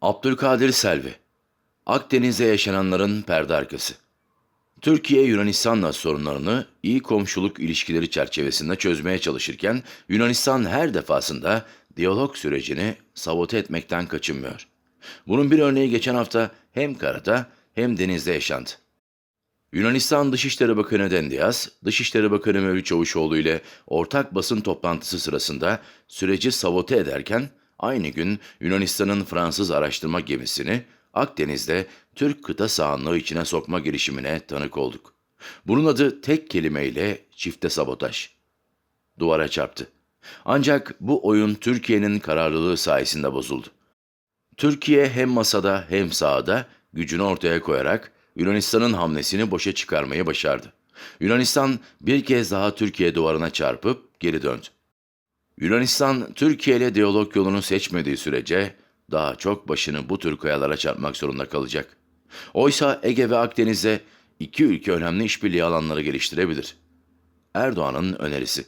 Abdülkadir Selvi Akdeniz'de yaşananların perde arkası Türkiye Yunanistan'la sorunlarını iyi komşuluk ilişkileri çerçevesinde çözmeye çalışırken Yunanistan her defasında diyalog sürecini sabote etmekten kaçınmıyor. Bunun bir örneği geçen hafta hem karada hem denizde yaşandı. Yunanistan Dışişleri Bakanı Dendias, Dışişleri Bakanı Mevlüt Çavuşoğlu ile ortak basın toplantısı sırasında süreci sabote ederken aynı gün Yunanistan'ın Fransız araştırma gemisini Akdeniz'de Türk kıta sahanlığı içine sokma girişimine tanık olduk. Bunun adı tek kelimeyle çifte sabotaj. Duvara çarptı. Ancak bu oyun Türkiye'nin kararlılığı sayesinde bozuldu. Türkiye hem masada hem sahada gücünü ortaya koyarak Yunanistan'ın hamlesini boşa çıkarmayı başardı. Yunanistan bir kez daha Türkiye duvarına çarpıp geri döndü. Yunanistan, Türkiye ile diyalog yolunu seçmediği sürece daha çok başını bu tür kayalara çarpmak zorunda kalacak. Oysa Ege ve Akdeniz'de iki ülke önemli işbirliği alanları geliştirebilir. Erdoğan'ın önerisi.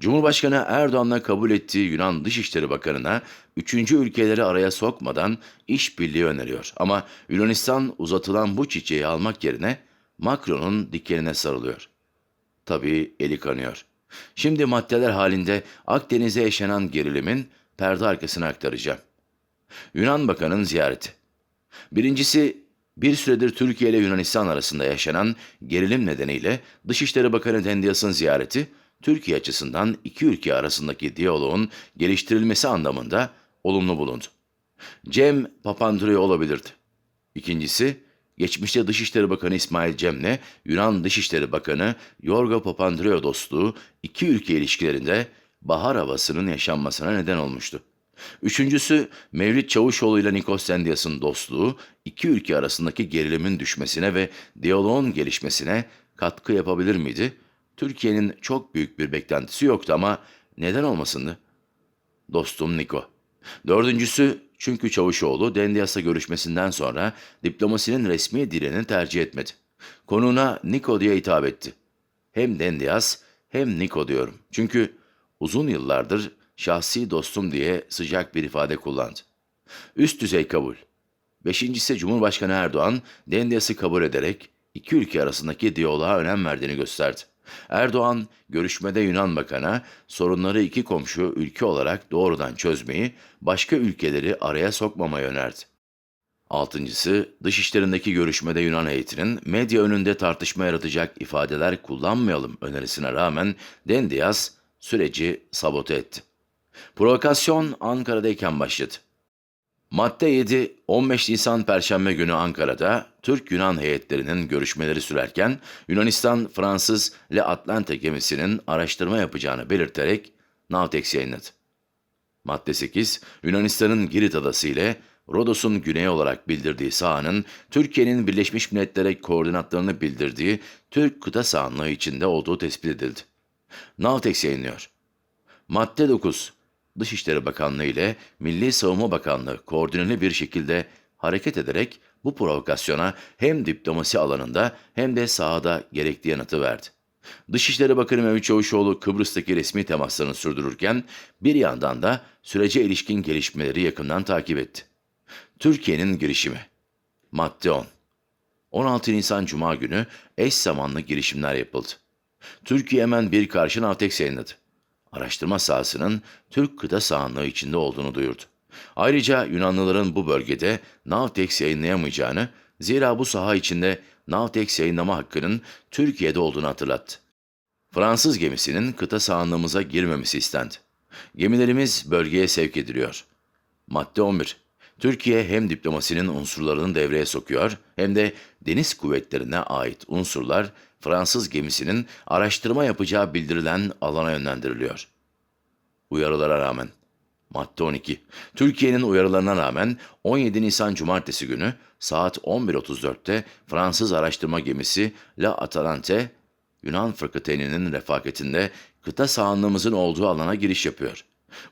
Cumhurbaşkanı Erdoğan'la kabul ettiği Yunan Dışişleri Bakanı'na üçüncü ülkeleri araya sokmadan işbirliği öneriyor. Ama Yunanistan uzatılan bu çiçeği almak yerine Macron'un dikenine sarılıyor. Tabii eli kanıyor. Şimdi maddeler halinde Akdeniz'e yaşanan gerilimin perde arkasına aktaracağım. Yunan Bakanı'nın ziyareti. Birincisi, bir süredir Türkiye ile Yunanistan arasında yaşanan gerilim nedeniyle Dışişleri Bakanı Dendias'ın ziyareti, Türkiye açısından iki ülke arasındaki diyaloğun geliştirilmesi anlamında olumlu bulundu. Cem Papandreou olabilirdi. İkincisi, geçmişte Dışişleri Bakanı İsmail Cem'le Yunan Dışişleri Bakanı Yorgo Papandreou dostluğu iki ülke ilişkilerinde bahar havasının yaşanmasına neden olmuştu. Üçüncüsü, Mevlüt Çavuşoğlu ile Nikos Dendias'ın dostluğu iki ülke arasındaki gerilimin düşmesine ve diyaloğun gelişmesine katkı yapabilir miydi? Türkiye'nin çok büyük bir beklentisi yoktu ama neden olmasındı? Dostum Niko. Dördüncüsü çünkü Çavuşoğlu Dendias'la görüşmesinden sonra diplomasinin resmi dilini tercih etmedi. Konuğuna Niko diye hitap etti. Hem Dendias hem Niko diyorum. Çünkü uzun yıllardır şahsi dostum diye sıcak bir ifade kullandı. Üst düzey kabul. Beşincisi Cumhurbaşkanı Erdoğan, Dendias'ı kabul ederek iki ülke arasındaki diyaloğa önem verdiğini gösterdi. Erdoğan, görüşmede Yunan Bakan'a sorunları iki komşu ülke olarak doğrudan çözmeyi, başka ülkeleri araya sokmamayı önerdi. Altıncısı, dışişlerindeki görüşmede Yunan heyetinin medya önünde tartışma yaratacak ifadeler kullanmayalım önerisine rağmen Dendias süreci sabote etti. Provokasyon Ankara'dayken başladı. Madde 7, 15 Nisan Perşembe günü Ankara'da Türk-Yunan heyetlerinin görüşmeleri sürerken Yunanistan Fransız Le Atlante gemisinin araştırma yapacağını belirterek Navtex yayınladı. Madde 8, Yunanistan'ın Girit adası ile Rodos'un güney olarak bildirdiği sahanın Türkiye'nin Birleşmiş Milletler'e koordinatlarını bildirdiği Türk kıta sahanlığı içinde olduğu tespit edildi. Navtex yayınlıyor. Madde 9, Dışişleri Bakanlığı ile Milli Savunma Bakanlığı koordineli bir şekilde hareket ederek bu provokasyona hem diplomasi alanında hem de sahada gerekli yanıtı verdi. Dışişleri Bakanı Mevlüt Çavuşoğlu Kıbrıs'taki resmi temaslarını sürdürürken bir yandan da sürece ilişkin gelişmeleri yakından takip etti. Türkiye'nin girişimi Madde 10 16 Nisan Cuma günü eş zamanlı girişimler yapıldı. Türkiye hemen bir karşı Navtex yayınladı araştırma sahasının Türk kıta sahanlığı içinde olduğunu duyurdu. Ayrıca Yunanlıların bu bölgede Navtex yayınlayamayacağını, zira bu saha içinde Navtex yayınlama hakkının Türkiye'de olduğunu hatırlattı. Fransız gemisinin kıta sahanlığımıza girmemesi istendi. Gemilerimiz bölgeye sevk ediliyor. Madde 11. Türkiye hem diplomasinin unsurlarını devreye sokuyor hem de deniz kuvvetlerine ait unsurlar Fransız gemisinin araştırma yapacağı bildirilen alana yönlendiriliyor. Uyarılara rağmen Madde 12. Türkiye'nin uyarılarına rağmen 17 Nisan Cumartesi günü saat 11.34'te Fransız araştırma gemisi La Atalante, Yunan fırkateyninin refakatinde kıta sahanlığımızın olduğu alana giriş yapıyor.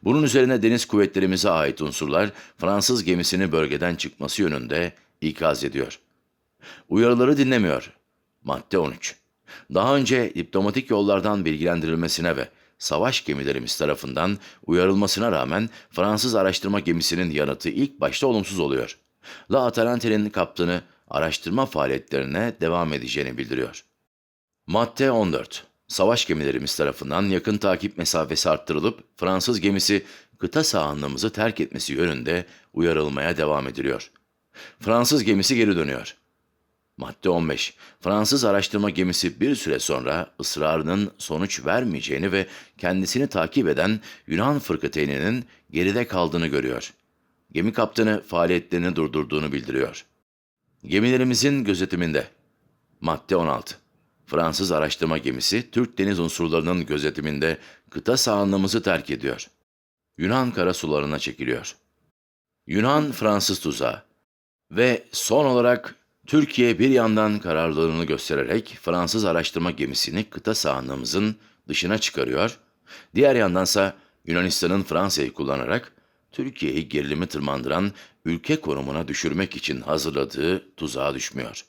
Bunun üzerine deniz kuvvetlerimize ait unsurlar Fransız gemisini bölgeden çıkması yönünde ikaz ediyor. Uyarıları dinlemiyor. Madde 13. Daha önce diplomatik yollardan bilgilendirilmesine ve savaş gemilerimiz tarafından uyarılmasına rağmen Fransız araştırma gemisinin yanıtı ilk başta olumsuz oluyor. La Atalante'nin kaptanı araştırma faaliyetlerine devam edeceğini bildiriyor. Madde 14. Savaş gemilerimiz tarafından yakın takip mesafesi arttırılıp Fransız gemisi kıta sahanlığımızı terk etmesi yönünde uyarılmaya devam ediliyor. Fransız gemisi geri dönüyor. Madde 15. Fransız araştırma gemisi bir süre sonra ısrarının sonuç vermeyeceğini ve kendisini takip eden Yunan fırkateyninin geride kaldığını görüyor. Gemi kaptanı faaliyetlerini durdurduğunu bildiriyor. Gemilerimizin gözetiminde. Madde 16. Fransız araştırma gemisi Türk deniz unsurlarının gözetiminde kıta sahanlığımızı terk ediyor. Yunan karasularına çekiliyor. Yunan-Fransız tuzağı. Ve son olarak Türkiye bir yandan kararlılığını göstererek Fransız araştırma gemisini kıta sahanlığımızın dışına çıkarıyor, diğer yandansa Yunanistan'ın Fransa'yı kullanarak Türkiye'yi gerilimi tırmandıran ülke konumuna düşürmek için hazırladığı tuzağa düşmüyor.